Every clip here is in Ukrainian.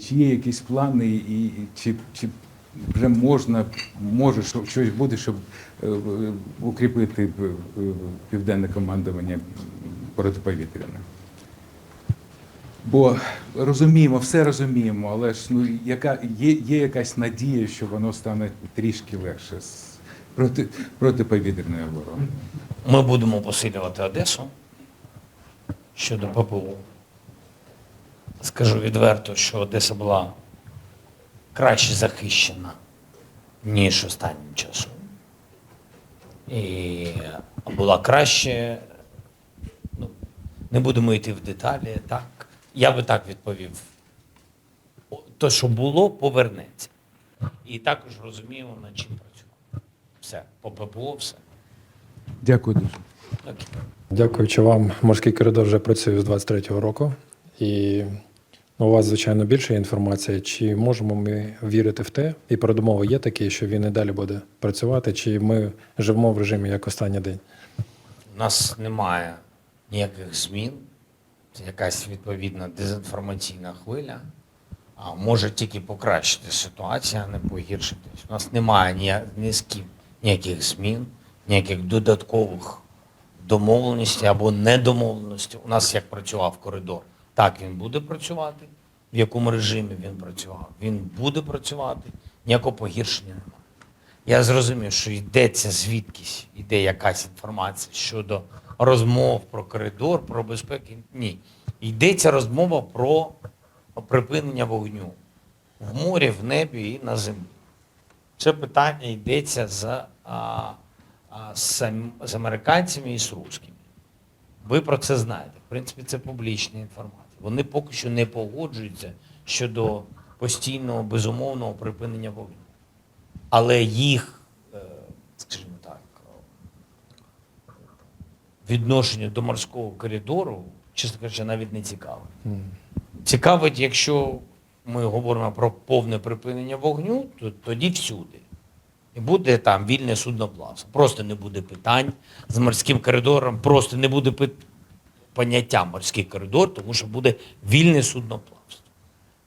Чи є якісь плани, і чи, чи вже можна, може щось буде, щоб е, укріпити е, південне командування протиповітряне? Бо розуміємо, все розуміємо, але ж ну яка є, є якась надія, що воно стане трішки легше з проти протиповітряної оборони. Ми будемо посилювати Одесу щодо ППО. Скажу відверто, що Одеса була краще захищена, ніж останнім часом. І була краще. Ну, не будемо йти в деталі, так. Я би так відповів. То, що було, повернеться. І також розуміємо, над чим працювати. Все, по ППО, все. Дякую дуже. Окей. Дякуючи вам, морський коридор вже працює з 23-го року. І у вас, звичайно, більше інформації. Чи можемо ми вірити в те, і передумови є такі, що він і далі буде працювати, чи ми живемо в режимі як останній день? У нас немає ніяких змін. Це якась відповідна дезінформаційна хвиля. А може тільки покращити ситуацію, а не погіршитись. У нас немає нія- ні з ким ніяких змін, ніяких додаткових домовленостей або недомовленостей. У нас як працював коридор, так він буде працювати. В якому режимі він працював? Він буде працювати, ніякого погіршення немає. Я зрозумів, що йдеться звідкись, йде якась інформація щодо розмов про коридор, про безпеку. Ні. Йдеться розмова про припинення вогню в морі, в небі і на землі. Це питання йдеться з, а, а, з американцями і з русскими. Ви про це знаєте. В принципі, це публічна інформація. Вони поки що не погоджуються щодо постійного безумовного припинення вогню. Але їх, е, скажімо так, відношення до морського коридору, чесно кажучи, навіть не цікаве. Цікавить, якщо ми говоримо про повне припинення вогню, то тоді всюди. І буде там вільне судноплавство. Просто не буде питань з морським коридором, просто не буде пит... поняття морський коридор, тому що буде вільне судноплавство.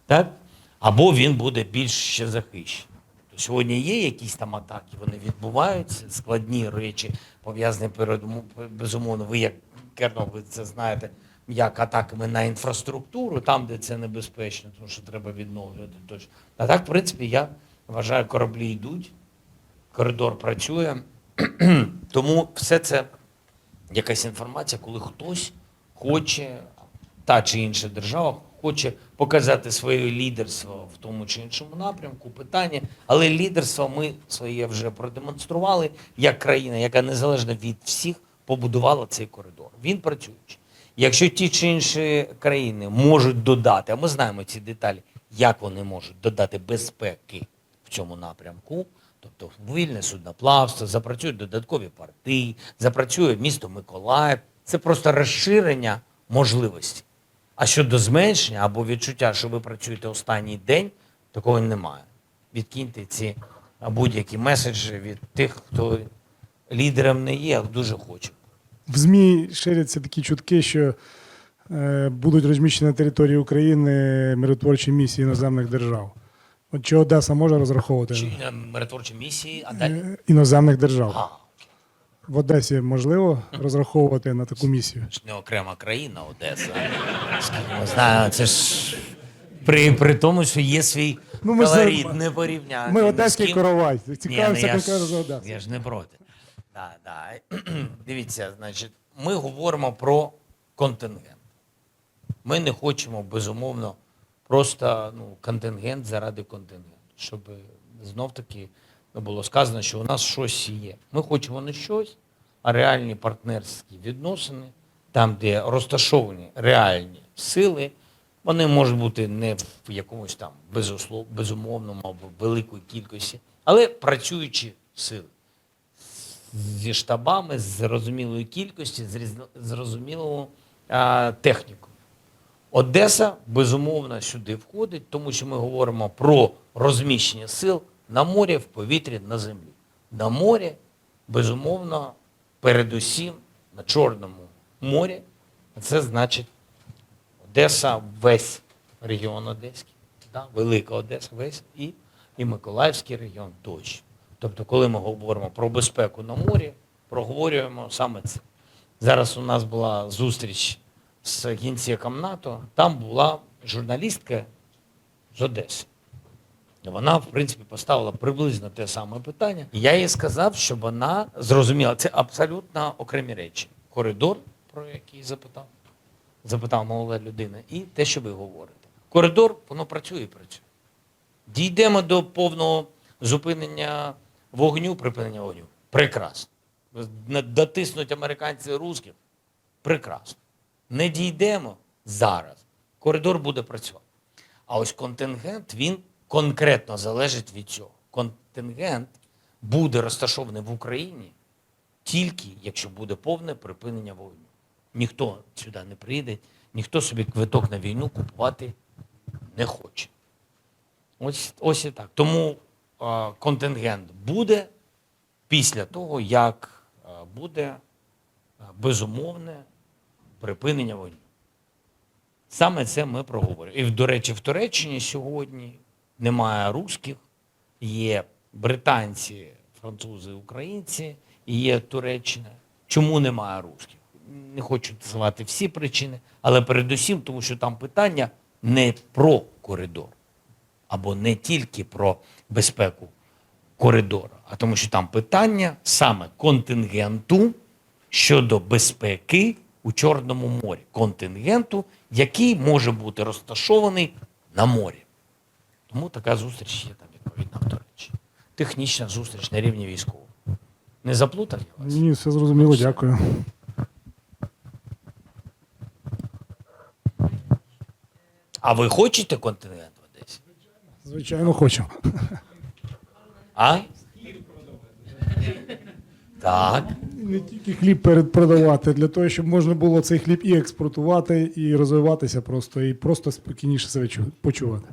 Так? Або він буде більш ще захищений. То сьогодні є якісь там атаки, вони відбуваються, складні речі, пов'язані передумов- безумовно. Ви як Кернов, ви це знаєте, як атаками на інфраструктуру, там, де це небезпечно, тому що треба відновлювати точно. А так, в принципі, я вважаю, кораблі йдуть, коридор працює. Тому все це якась інформація, коли хтось хоче, та чи інша держава хоче показати своє лідерство в тому чи іншому напрямку, питання. Але лідерство ми своє вже продемонстрували як країна, яка незалежно від всіх побудувала цей коридор. Він працюючий. Якщо ті чи інші країни можуть додати, а ми знаємо ці деталі, як вони можуть додати безпеки в цьому напрямку, тобто вільне судноплавство, запрацюють додаткові порти, запрацює місто Миколаїв. Це просто розширення можливості. А щодо зменшення або відчуття, що ви працюєте останній день, такого немає. Відкиньте ці будь-які меседжі від тих, хто лідером не є, а дуже хоче. В ЗМІ ширяться такі чутки, що е, будуть розміщені на території України миротворчі місії іноземних держав. От чи Одеса може розраховувати Чи е, миротворчі місії, а далі. е, іноземних держав? А, В Одесі можливо розраховувати на таку місію? Це ж не окрема країна Одеса. Знаємо, це ж при, при тому, що є свій Ну, ми колорит, не порівняти. Ми одеський коровай. Ні, Цікавився ну, я, за ж, Одесу. я ж не проти. Да, да. Дивіться, значить, ми говоримо про контингент. Ми не хочемо, безумовно, просто ну, контингент заради контингенту. Щоб знов-таки не було сказано, що у нас щось є. Ми хочемо не щось, а реальні партнерські відносини, там, де розташовані реальні сили, вони можуть бути не в якомусь там безумовному або великої кількості, але працюючі сили зі штабами, з зрозумілою кількістю, з зрозумілою технікою. Одеса, безумовно, сюди входить, тому що ми говоримо про розміщення сил на морі, в повітрі, на землі. На морі, безумовно, передусім на Чорному морі. Це значить Одеса, весь регіон Одеський. да? Велика Одеса, весь і, і Миколаївський регіон тощо. Тобто, коли ми говоримо про безпеку на морі, проговорюємо саме це. Зараз у нас була зустріч з генсеком НАТО, там була журналістка з Одеси. Вона, в принципі, поставила приблизно те саме питання. Я їй сказав, щоб вона зрозуміла, це абсолютно окремі речі. Коридор, про який запитав, запитав молода людина, і те, що ви говорите. Коридор, воно працює і працює. Дійдемо до повного зупинення вогню, припинення вогню. Прекрасно. Дотиснуть американці русських. Прекрасно. Не дійдемо зараз. Коридор буде працювати. А ось контингент, він конкретно залежить від цього. Контингент буде розташований в Україні тільки, якщо буде повне припинення вогню. Ніхто сюди не прийде, ніхто собі квиток на війну купувати не хоче. Ось, ось і так. Тому е, контингент буде після того, як буде безумовне припинення війни. Саме це ми проговорюємо. І, до речі, в Туреччині сьогодні немає русських, є британці, французи, українці, і є Туреччина. Чому немає русських? Не хочу називати всі причини, але передусім, тому що там питання не про коридор, або не тільки про безпеку коридору, а тому, що там питання саме контингенту щодо безпеки у Чорному морі. Контингенту, який може бути розташований на морі. Тому така зустріч є там відповідна в Туреччині. Технічна зустріч на рівні військового. Не заплутав я вас? Ні, все зрозуміло, дякую. А ви хочете контингент в Одесі? Звичайно, хочу. А? Так. Не тільки хліб перед продавати, для того, щоб можна було цей хліб і експортувати, і розвиватися просто, і просто спокійніше себе почувати.